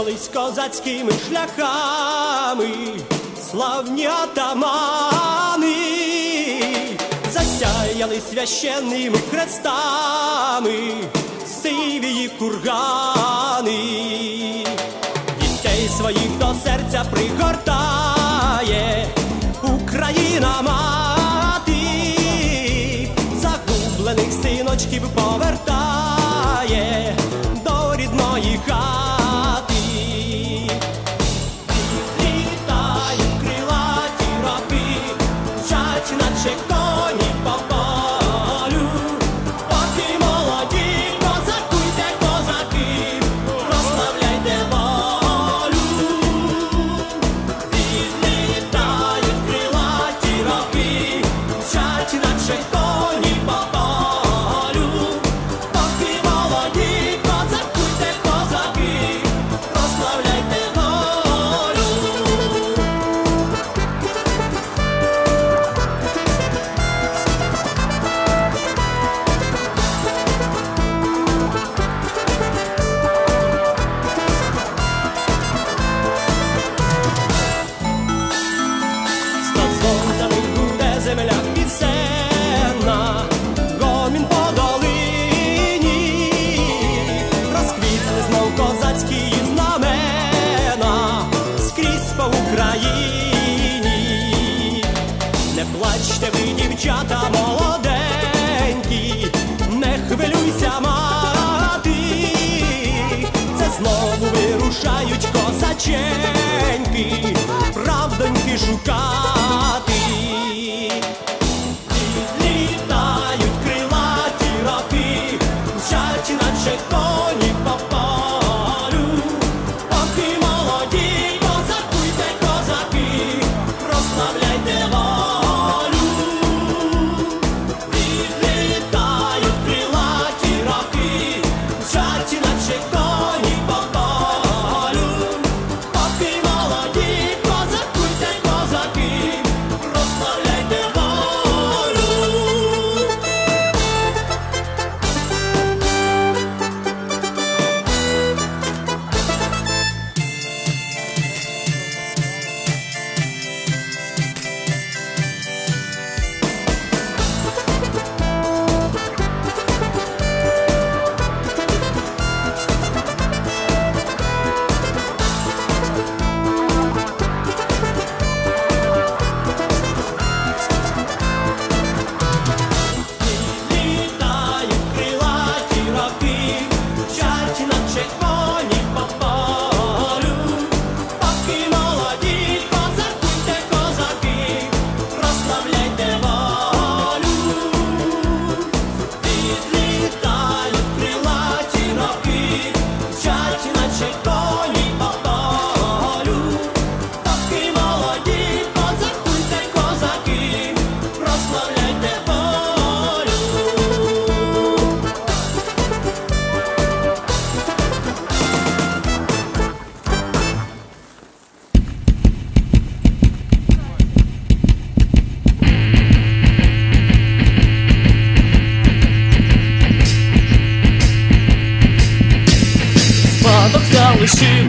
колись козацькими шляхами, славні атамани, засяяли священними хрестами, сивії кургани, дітей своїх до серця пригортає Україна мати, загублених синочків повертає дівчата молоденькі, не хвилюйся, мати, це знову вирушають козаченьки, правдоньки шукати.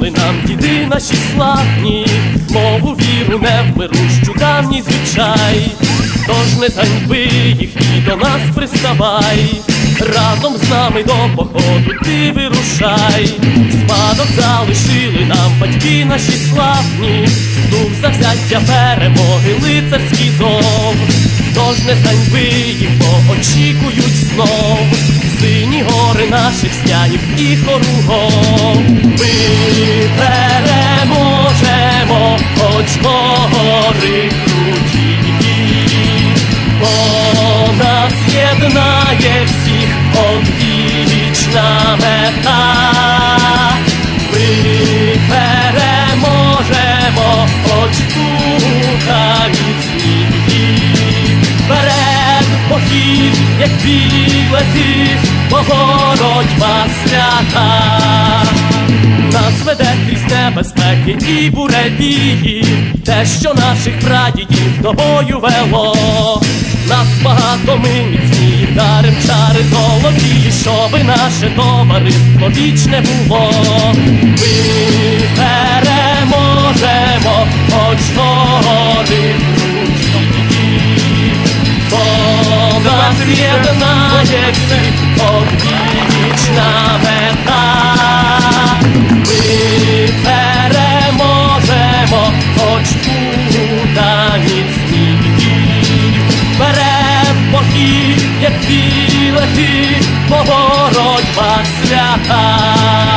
Залишили нам діди наші славні, мову віру невмирущу давній звичай, тож не ганьби їх і до нас приставай, разом з нами до походу ти вирушай, спадок залишили нам батьки наші славні, дух завзяття перемоги, лицарський зов, тож не ганьби їх, бо очікують знов. Сині гори наших снянів і хоругов. як відлетів повороть свята, нас веде крізь небезпеки і буревії, те, що наших прадідів до бою вело, нас багато ми міцні, дарим чари золоті, щоби наше товариство вічне було. Ми переможемо. Єднає всіх однічна мета Ми переможемо, хоч куда міцні Бере в боки, як білети, бо боротьба свята.